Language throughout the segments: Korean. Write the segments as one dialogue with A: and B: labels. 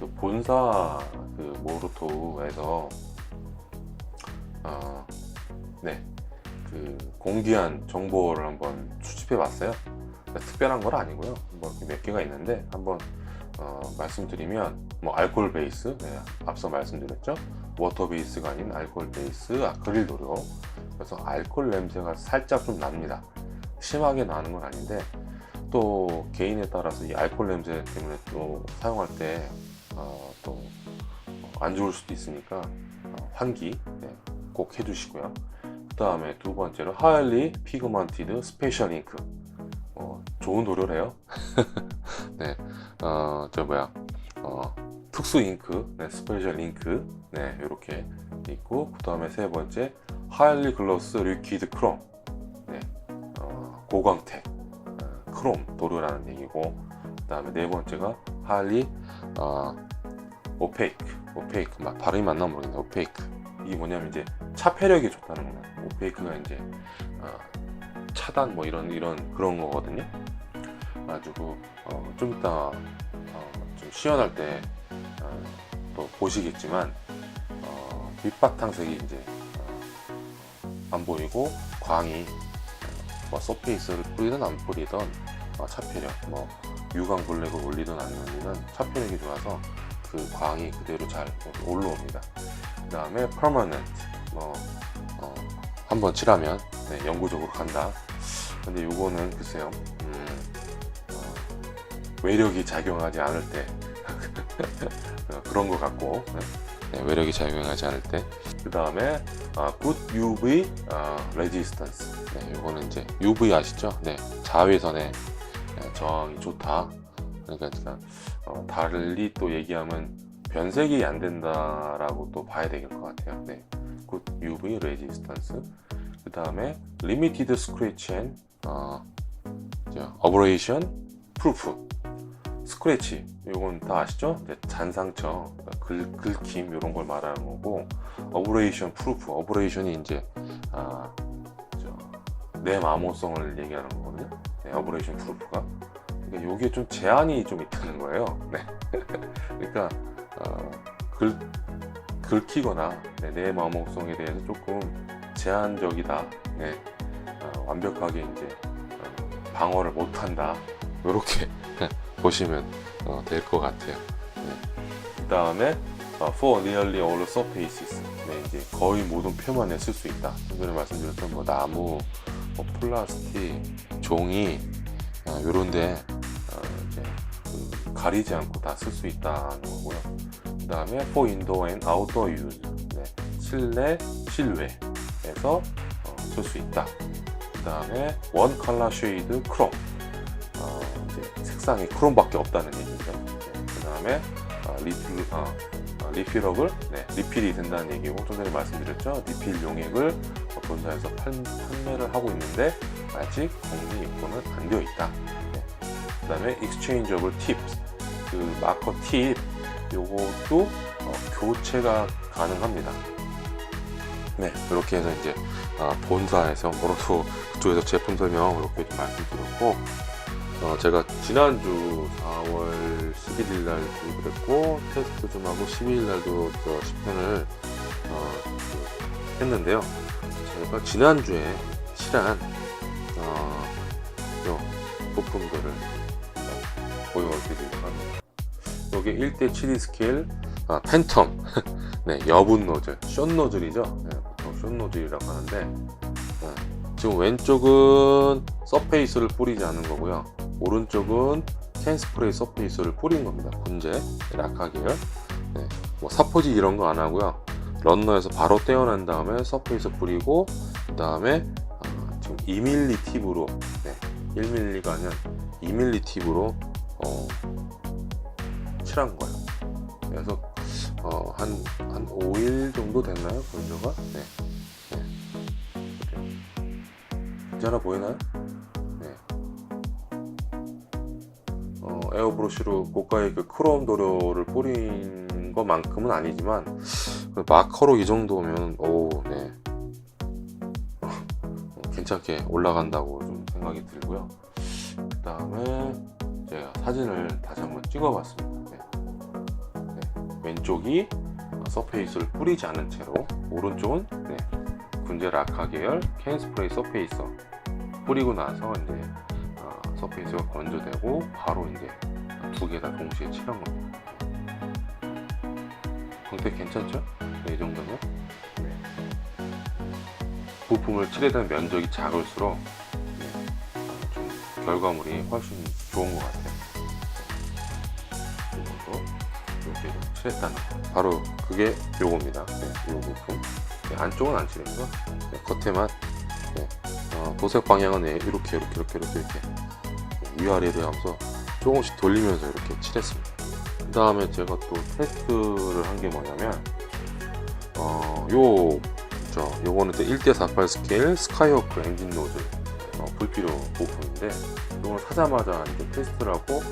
A: 그 본사 그 모르토에서 어, 네, 그 공개한 정보를 한번 수집해 봤어요. 특별한 건 아니고요. 뭐 이렇게 몇 개가 있는데 한번 어, 말씀드리면 뭐 알코올 베이스, 네, 앞서 말씀드렸죠. 워터 베이스가 아닌 알코올 베이스 아크릴 도료. 그래서 알코올 냄새가 살짝 좀 납니다. 심하게 나는 건 아닌데 또 개인에 따라서 이 알코올 냄새 때문에 또 사용할 때 어, 또안 좋을 수도 있으니까 어, 환기 네, 꼭 해주시고요. 그 다음에 두 번째로 하일리 피그먼티드 스페셜 잉크 어, 좋은 도료래요. 네, 어, 저 뭐야, 어, 특수 잉크, 네, 스페셜 잉크, 네, 이렇게 있고, 그 다음에 세 번째, 하일리 글로스 리퀴드 크롬, 네, 어, 고광택, 어, 크롬 도료라는 얘기고, 그 다음에 네 번째가 하일리, 어, 오페이크, 오페이크, 막 발음이 맞나 모르겠는데, 오페이크. 이게 뭐냐면 이제 차폐력이 좋다는 거예요. 오페이크가 이제, 어, 차단 뭐 이런 이런 그런 거거든요. 가지고 어, 좀 이따 어, 좀 시연할 때 어, 또 보시겠지만 어, 밑바탕색이 이제 어, 안 보이고 광이 어, 뭐 서페이스를 뿌리든 안 뿌리든 어, 차폐력 뭐 유광 블랙을 올리든 안 올리든 차폐력이 좋아서 그 광이 그대로 잘 올라옵니다. 그 다음에 permanent 뭐 어, 한번 칠하면 네, 영구적으로 간다. 근데 요거는 글쎄요, 음, 어, 외력이 작용하지 않을 때 어, 그런 것 같고, 네. 네, 외력이 작용하지 않을 때. 그 다음에 아, good UV 아, resistance. 네, 요거는 이제 UV 아시죠? 네, 자외선에 네, 저항이 좋다. 그러니까 제가 어, 달리 또 얘기하면 변색이 안 된다라고 또 봐야 될 것 같아요. 네, good UV resistance. 그 다음에 limited scratch and 어, 저, abrasion proof 스크래치 이건 다 아시죠? 잔상처 글, 긁힘 이런 걸 말하는 거고 abrasion proof abrasion이 이제 아, 저, 내 마모성을 얘기하는 거거든요 네, abrasion proof가 그러니까 이게 좀 제한이 좀 있다는 거예요 네. 그러니까 어, 긁, 긁히거나 네, 내 마모성에 대해서 조금 제한적이다. 네, 어, 완벽하게 이제 어, 방어를 못한다. 이렇게 보시면 어, 될것 같아요. 네. 그 다음에 어, for nearly all surfaces. 네, 이제 거의 모든 표면에 쓸 수 있다. 좀 전에 말씀드렸던 뭐 나무, 뭐 플라스틱, 종이 어, 이런데 어, 가리지 않고 다 쓸 수 있다는 거고요. 그 다음에 for indoor and outdoor use. 네, 실내, 실외. 에서 어, 쓸수 있다. 그 다음에 원 컬러 쉐이드 크롬 어, 이제 색상이 크롬밖에 없다는 얘기죠. 네, 그 다음에 어, 리필 어, 어, 리필업을 네, 리필이 된다는 얘기고 좀 전에 말씀드렸죠. 리필 용액을 어, 본사에서 판, 판매를 하고 있는데 아직 공리 입고는 안 되어 있다. 네. 그 다음에 exchangeable tips 그 마커 팁 요것도 어, 교체가 가능합니다. 네, 이렇게 해서 이제 아, 본사에서 모로토 그쪽에서 제품 설명 이렇게 좀 말씀드렸고 어, 제가 지난주 4월 11일 날도 그랬고 테스트 좀 하고 12일 날도 저 10편을 어, 그 했는데요. 제가 지난주에 칠한 어, 요 부품들을 보여드리려고 합니다. 여기 1대 7 스케일 아, 팬텀 네, 여분 노즐, 숏 노즐이죠. 네, 보통 숏 노즐이라고 하는데 네, 지금 왼쪽은 서페이스를 뿌리지 않은 거고요. 오른쪽은 캔 스프레이 서페이스를 뿌린 겁니다. 분재, 계열. 네, 뭐 사포지 이런 거 안 하고요. 런너에서 바로 떼어낸 다음에 서페이스 뿌리고 그 다음에 어, 지금 2mm 팁으로 네, 1mm가 아니라 2mm 팁으로 어, 칠한 거예요. 그래서 어, 한, 한 5일 정도 됐나요? 건조가? 네. 네. 괜찮아 보이나요? 네. 어, 에어브러쉬로 고가의 그 크롬 도료를 뿌린 것만큼은 아니지만, 그 마커로 이 정도면, 오, 네. 어, 괜찮게 올라간다고 좀 생각이 들고요. 그 다음에 제가 사진을 다시 한번 찍어 봤습니다. 네. 왼쪽이 어, 서페이스를 뿌리지 않은 채로 오른쪽은 네, 군제 라카 계열 캔 스프레이 서페이서 뿌리고 나서 이제 어, 서페이스가 건조되고 바로 이제 두 개 다 동시에 칠한 겁니다. 광택 괜찮죠? 네, 이 정도면 네. 부품을 칠해야 되는 면적이 작을수록 네, 결과물이 훨씬 좋은 것 같아요. 칠했다는 거. 바로 그게 요겁니다. 네, 요 부품. 네, 안쪽은 안 칠했고 네, 겉에만 네, 어, 도색 방향은 네, 이렇게 이렇게 이렇게 이렇게 이렇게 위아래로 하면서 조금씩 돌리면서 이렇게 칠했습니다. 그 다음에 제가 또 테스트를 한 게 뭐냐면 어, 요, 저, 요거는 또 1대48 스케일 스카이워크 엔진 노즐 어, 불필요 부품인데 이거는 사자마자 이제 테스트를 하고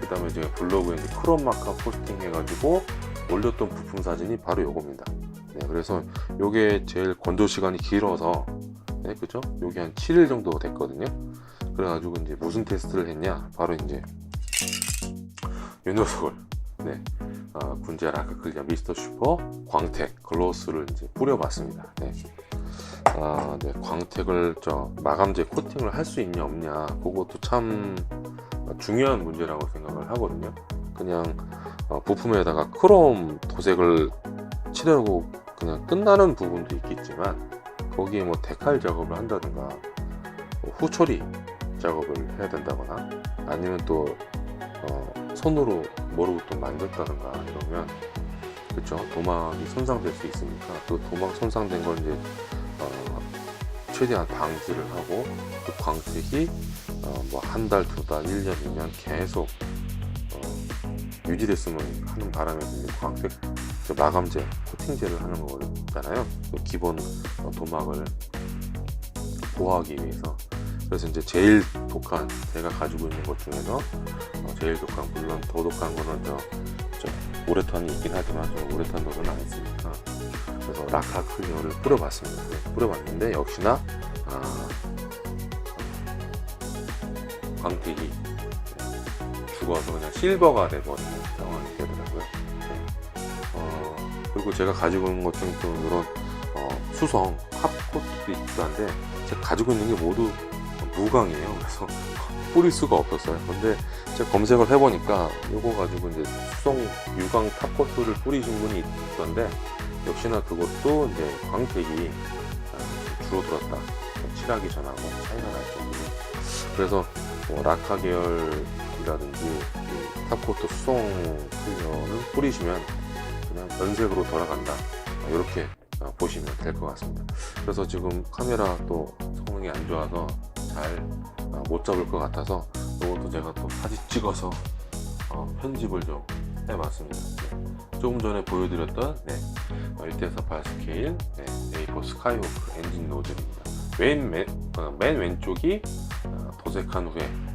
A: 그 다음에 제가 블로그에 크롬 마카 포스팅 해가지고 올렸던 부품 사진이 바로 요겁니다. 네, 그래서 요게 제일 건조 시간이 길어서 네, 그죠? 요게 한 7일 정도 됐거든요. 그래가지고 이제 무슨 테스트를 했냐? 바로 이제 요 녀석을 네, 어, 군제 라카클리아 미스터 슈퍼 광택 글로스를 이제 뿌려봤습니다. 네. 아, 네, 광택을 저 마감재 코팅을 할 수 있냐 없냐 그것도 참 중요한 문제라고 생각을 하거든요. 그냥 어, 부품에다가 크롬 도색을 칠하고 그냥 끝나는 부분도 있겠지만 거기에 뭐 데칼 작업을 한다든가 뭐 후처리 작업을 해야 된다거나 아니면 또 어, 손으로 모르고 또 만졌다든가 이러면 그쵸? 도막이 손상될 수 있으니까 또 도막 손상된 걸 이제 어, 최대한 방지를 하고 그 광택이 어, 뭐한 달, 두 달, 1년, 2년 계속 어, 유지됐으면 하는 바람에서 이제 광택 저 마감제, 코팅제를 하는 거잖아요. 그 기본 어, 도막을 보호하기 위해서. 그래서 이제 제일 독한 제가 가지고 있는 것 중에서 어, 제일 독한 물론 더 독한 거는 저, 저 우레탄이 있긴 하지만 저는 우레탄 도는 안 했으니까 그래서 라카 클리어를 뿌려봤습니다. 네, 뿌려봤는데 역시나 아, 광택이 네, 죽어서 그냥 실버가 돼버리는 상황이 되더라고요. 네. 어, 그리고 제가 가지고 있는 것 중에 또 이런 어, 수성 탑코트도 있기도 한데 제가 가지고 있는 게 모두 무광이에요. 그래서 뿌릴 수가 없었어요. 근데 제가 검색을 해보니까 이거 가지고 이제 수성 유광 탑코트를 뿌리신 분이 있던데 역시나 그것도 이제 광택이 아, 줄어들었다. 칠하기 전하고 차이가 날 정도로. 그래서 뭐 라카 계열 이 탑코트 수성 클리어를 뿌리시면 그냥 연색으로 돌아간다. 이렇게 어, 보시면 될 것 같습니다. 그래서 지금 카메라 또 성능이 안 좋아서 잘 못 잡을 것 같아서 이것도 제가 또 사진 찍어서 어, 편집을 좀 해봤습니다. 네. 조금 전에 보여드렸던 네, 1대에서 8 스케일 네, A4 스카이워크 엔진 노즐입니다. 맨, 맨, 어, 맨 왼쪽이 어, 도색한 후에 네, 어,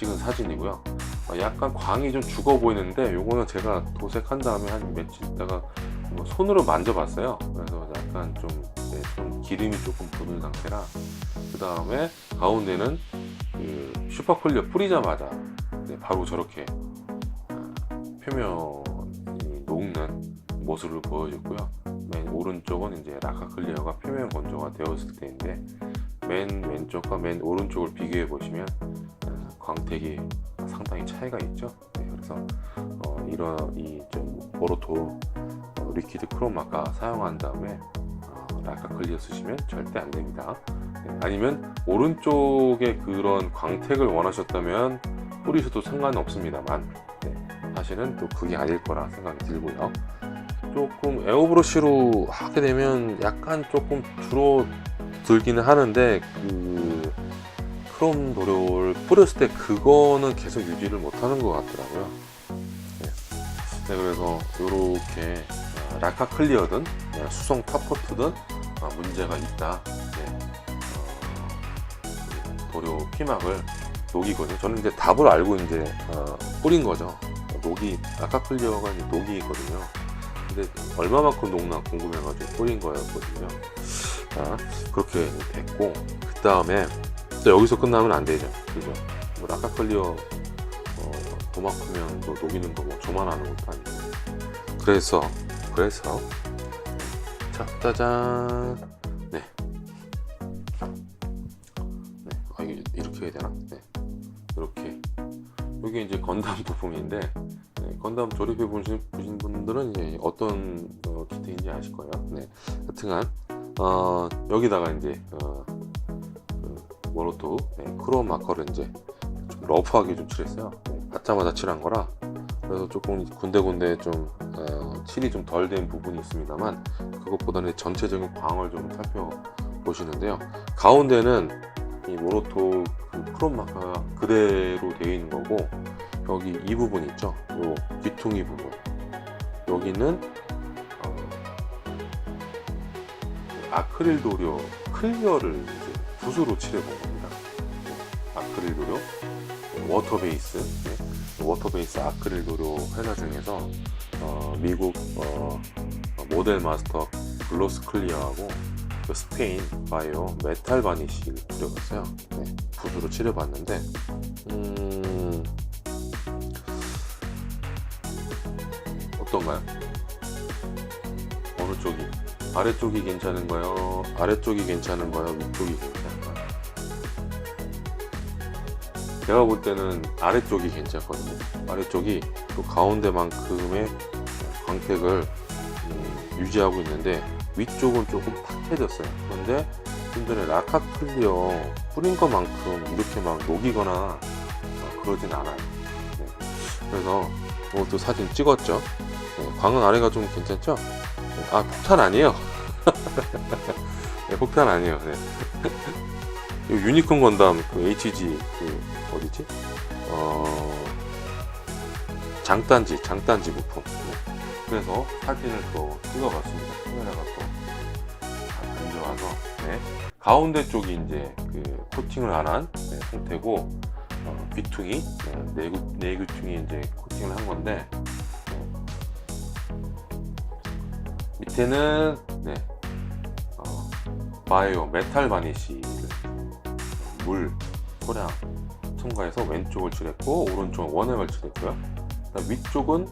A: 찍은 사진이고요. 어, 약간 광이 좀 죽어 보이는데 요거는 제가 도색한 다음에 한 며칠 있다가 뭐 손으로 만져봤어요. 그래서 약간 좀, 네, 좀 기름이 조금 묻은 상태라 그 다음에 가운데는 그 슈퍼클리어 뿌리자마자 네, 바로 저렇게 아, 표면이 녹는 모습을 보여줬고요. 맨 오른쪽은 이제 라카 클리어가 표면 건조가 되었을 때인데 맨 왼쪽과 맨 오른쪽을 비교해 보시면 아, 광택이 상당히 차이가 있죠. 네, 그래서 어, 이런 이 좀 모로토 어, 리퀴드 크로마카 사용한 다음에 어, 라카 클리어 쓰시면 절대 안 됩니다. 네, 아니면 오른쪽에 그런 광택을 원하셨다면 뿌리셔도 상관없습니다만 네, 사실은 또 그게 아닐 거라 생각이 들고요. 조금 에어브러쉬로 하게 되면 약간 조금 줄어들기는 하는데 그 크롬 도료를 뿌렸을 때 그거는 계속 유지를 못하는 것 같더라고요. 네, 네, 그래서 이렇게 라카 클리어든 네, 수성 탑코트든 아, 문제가 있다. 네, 어, 도료 피막을 녹이거든요. 저는 이제 답을 알고 이제 어, 뿌린 거죠. 녹이 라카 클리어가 이제 녹이거든요. 근데 얼마만큼 녹나 궁금해가지고 뿌린 거였거든요. 자, 그렇게 됐고 그 다음에 여기서 끝나면 안 되죠. 그죠? 뭐 라카 클리어 어, 도마크면 또 녹이는 거뭐 저만 아는 것도 아니고 그래서 그래서 자 짜잔 네. 네. 아 이게 이렇게 해야 되나? 네. 이렇게 이게 이제 건담 부품인데 네, 건담 조립해 보신, 보신 분들은 이제 어떤 어, 기체인지 아실 거예요. 네. 하여튼간 어, 여기다가 이제 어, 그 모노토 네, 크롬 마커를 이제 좀 러프하게 좀 칠했어요. 네, 받자마자 칠한 거라 그래서 조금 군데군데 좀 어, 칠이 좀 덜 된 부분이 있습니다만 그것보다는 전체적인 광을 좀 살펴보시는데요. 가운데는 이 모노토 그 크롬 마커가 그대로 되어 있는 거고 여기 이 부분 있죠? 요 귀퉁이 부분 여기는 어, 아크릴 도료 클리어를 이제 붓으로 칠해 본 겁니다. 네, 아크릴 도료 워터 베이스 네, 워터 베이스 아크릴 도료 회사 중에서 어, 미국 어, 모델 마스터 글로스 클리어하고 그 스페인 바이오 메탈 바니쉬를 뿌려봤어요. 네, 붓으로 칠해봤는데 음, 어떤가요? 어느 쪽이? 아래쪽이 괜찮은가요? 아래쪽이 괜찮은가요? 위쪽이 괜찮은가요? 제가 볼 때는 아래쪽이 괜찮거든요. 아래쪽이 또 가운데만큼의 광택을 음, 유지하고 있는데 위쪽은 조금 탁해졌어요. 그런데 좀 전에 라카 클리어 뿌린 것만큼 이렇게 막 녹이거나 어, 그러진 않아요. 네. 그래서 이것도 사진 찍었죠. 네, 광은 아래가 좀 괜찮죠? 네, 아 폭탄 아니에요. 네, 폭탄 아니에요. 네. 이 유니콘 건담 그 HG 그 어디지? 어 장단지 장단지 부품. 네. 그래서 사진을 또 찍어봤습니다. 카메라가 또안 좋아서. 네. 가운데 쪽이 이제 그 코팅을 안한 상태고 어, 귀퉁이 네, 내구 내귀퉁이 이제 코팅을 한 건데 밑에는 네, 어, 바이오 메탈 바니쉬를 물 소량 첨가해서 왼쪽을 칠했고 오른쪽은 원액을 칠했고요. 위쪽은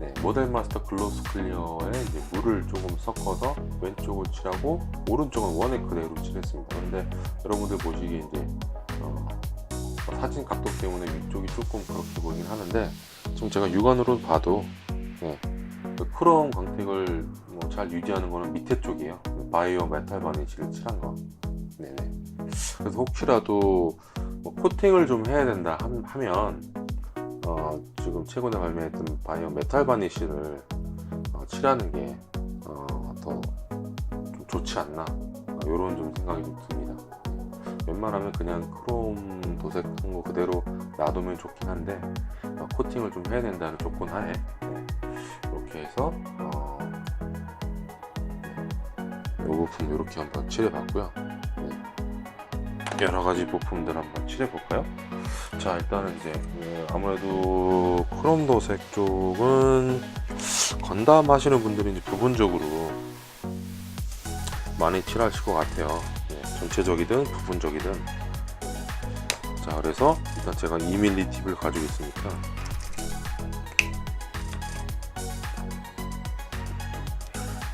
A: 네, 모델 마스터 글로스 클리어에 이제 물을 조금 섞어서 왼쪽을 칠하고 오른쪽은 원액 그대로 칠했습니다. 그런데 여러분들 보시기에 이제 어, 사진 각도 때문에 위쪽이 조금 그렇게 보이긴 하는데 지금 제가 육안으로 봐도 네, 그 크롬 광택을 뭐 잘 유지하는 거는 밑에 쪽이에요. 바이오 메탈 바니쉬를 칠한 거. 네네. 그래서 혹시라도 뭐 코팅을 좀 해야 된다 함- 하면 어, 지금 최근에 발매했던 바이오 메탈 바니쉬를 어, 칠하는 게 어, 좋지 않나 이런 좀 생각이 좀 듭니다. 웬만하면 그냥 크롬 도색한 거 그대로 놔두면 좋긴 한데 어, 코팅을 좀 해야 된다는 조건 하에 네, 이렇게 해서 어, 이 부품 이렇게 한번 칠해봤고요. 네. 여러 가지 부품들 한번 칠해볼까요? 자 일단은 이제 그 아무래도 크롬 도색 쪽은 건담 하시는 분들이 이제 부분적으로 많이 칠하실 것 같아요. 네, 전체적이든 부분적이든. 자 그래서 일단 제가 2mm 팁을 가지고 있으니까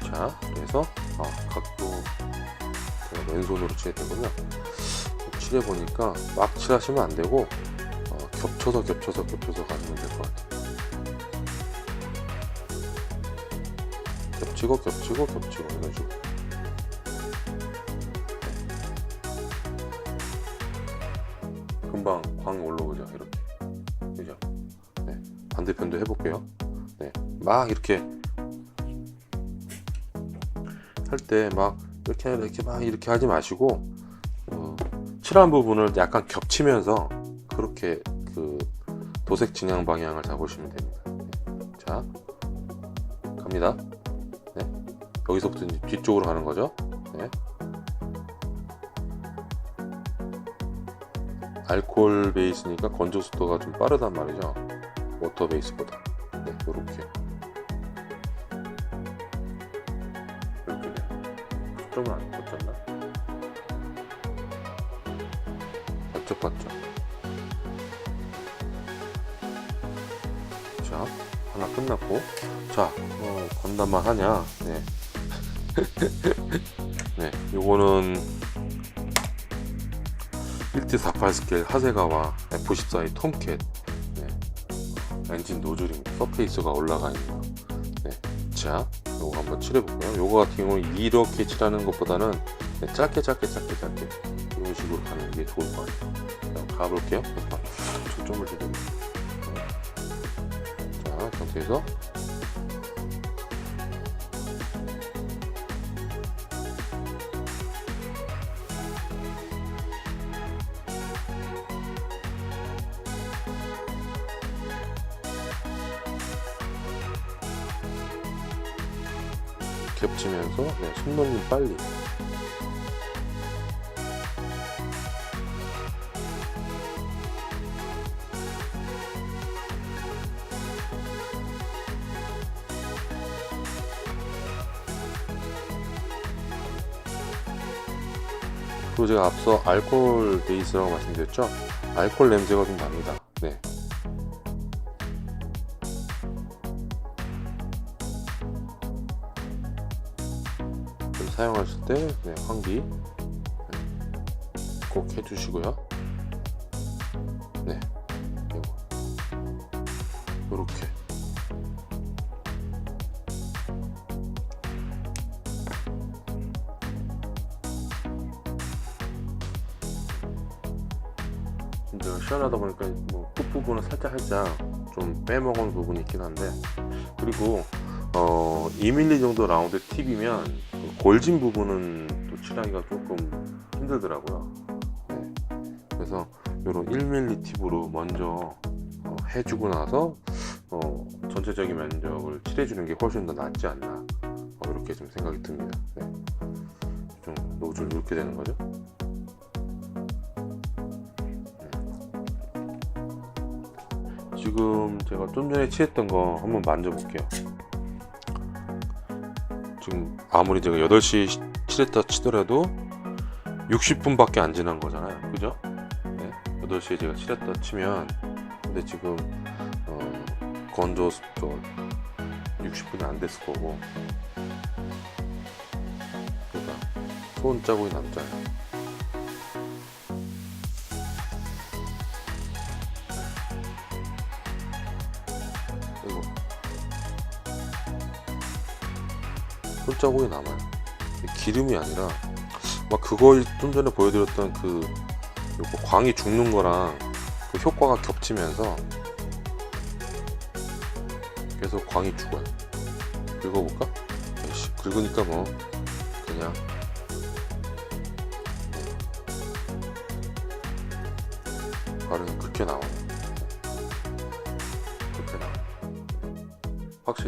A: 자 그래서 아, 각도 제가 왼손으로 칠해야 되군요. 칠해 보니까 막 칠하시면 안 되고 어, 겹쳐서 겹쳐서 겹쳐서 가시면 될 것 같아요. 겹치고 겹치고 겹치고 이런 식으로. 네. 금방 광 올라오죠 이렇게. 그죠? 네. 반대편도 해볼게요. 네. 막 이렇게 할 때 막 이렇게 이렇게 막 이렇게 하지 마시고 어, 칠한 부분을 약간 겹치면서 그렇게 그 도색 진행 방향을 잡으시면 됩니다. 네. 자, 갑니다. 네. 여기서부터 이제 뒤쪽으로 가는 거죠. 네. 알코올 베이스니까 건조 속도가 좀 빠르단 말이죠. 워터 베이스보다. 네. 이렇게 자 어, 건담만 하냐? 네. 네 요거는 1T 48 스케일 하세가와 F14의 톰캣. 네. 엔진 노즐입니다 서페이스가 올라가 있는 네. 자 요거 한번 칠해볼게요? 요거 같은 경우는 이렇게 칠하는 것보다는 네, 짧게 짧게 짧게 짧게. 이런 식으로 가는 게 좋을 것 같아요. 자, 가볼게요. 초점을 좀 자, 상태에서 네, 손놀림 빨리. 그리고 제가 앞서 알코올 베이스라고 말씀드렸죠? 알코올 냄새가 좀 납니다 네, 환기 꼭 해주시고요. 네, 그리고 이렇게. 이제 시원하다 보니까 뭐 끝부분은 살짝 살짝 좀 빼먹은 부분이 있긴 한데. 그리고 어 2mm 정도 라운드 팁이면 그 골진 부분은 또 칠하기가 조금 힘들더라고요. 네. 그래서 이런 1mm 팁으로 먼저 어, 해주고 나서 어, 전체적인 면적을 칠해주는 게 훨씬 더 낫지 않나 어, 이렇게 좀 생각이 듭니다. 네. 좀 노즐 이렇게 되는 거죠. 네. 지금 제가 좀 전에 칠했던 거 한번 만져볼게요. 지금 아무리 제가 8시 칠했다 치더라도 60분밖에 안 지난 거잖아요. 그죠? 네. 8시에 제가 칠했다 치면 근데 지금 어, 건조 저 60분이 안 됐을 거고 그러니까 손 자국이 남잖아요. 손자국이 남아요. 기름이 아니라 막 그걸 좀 전에 보여드렸던 그 광이 죽는 거랑 그 효과가 겹치면서 계속 광이 죽어요. 긁어볼까? 에이씨, 긁으니까 뭐 그냥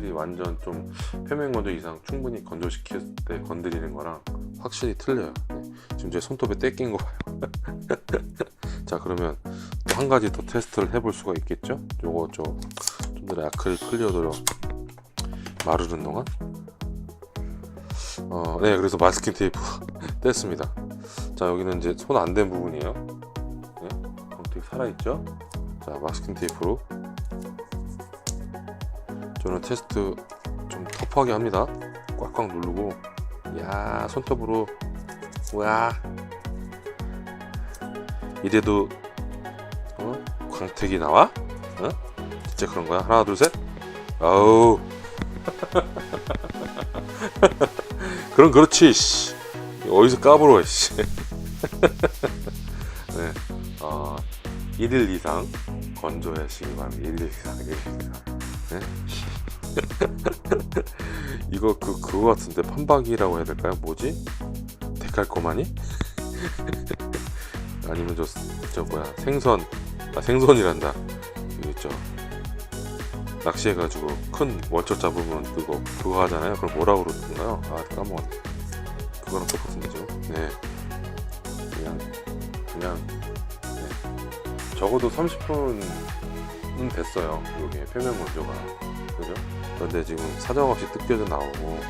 A: 확실히 완전 좀 표면 건조 이상 충분히 건조시킬 때 건드리는 거랑 확실히 틀려요. 네. 지금 제 손톱에 떼낀 거 봐요. 자 그러면 또 한 가지 더 테스트를 해볼 수가 있겠죠? 요거 좀 전에 아크릴 클리어도로 마르는 동안 어, 네 그래서 마스킹 테이프 뗐습니다. 자 여기는 이제 손 안 댄 부분이에요. 네, 어떻게 살아있죠? 자 마스킹 테이프로 저는 테스트 좀 터프하게 합니다. 꽉꽉 누르고, 야 손톱으로, 와 이래도 어? 광택이 나와? 어? 진짜 그런 거야? 하나 둘 셋. 아우. 그럼 그렇지. 씨. 어디서 까불어. 씨. 네. 어, 1일 이상 건조하시기 바랍니다. 1일 이상, 1일 이상. 네? 이거 그 그거 같은데 판박이라고 해야 될까요? 뭐지? 데칼코마니? 아니면 저, 저 뭐야 생선 아 생선이란다 이게 저 낚시해가지고 큰 원초 잡으면 그거 그거 하잖아요 그럼 뭐라고 그러던가요? 아 까먹었네 그거랑 똑같은데 지금 네 그냥 그냥 네. 적어도 30분은 됐어요 이게 표면 건조가 그죠? 그런데 지금 사정없이 뜯겨져 나오고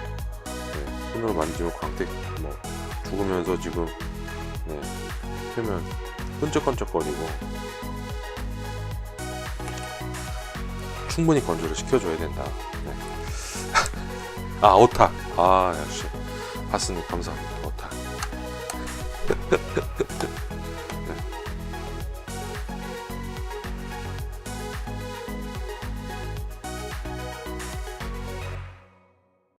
A: 네, 손으로 만지면 광택 뭐 죽으면서 지금 네, 표면 끈적끈적거리고 충분히 건조를 시켜줘야 된다. 네. 아 오타. 아 역시 하스님 감사합니다. 오타.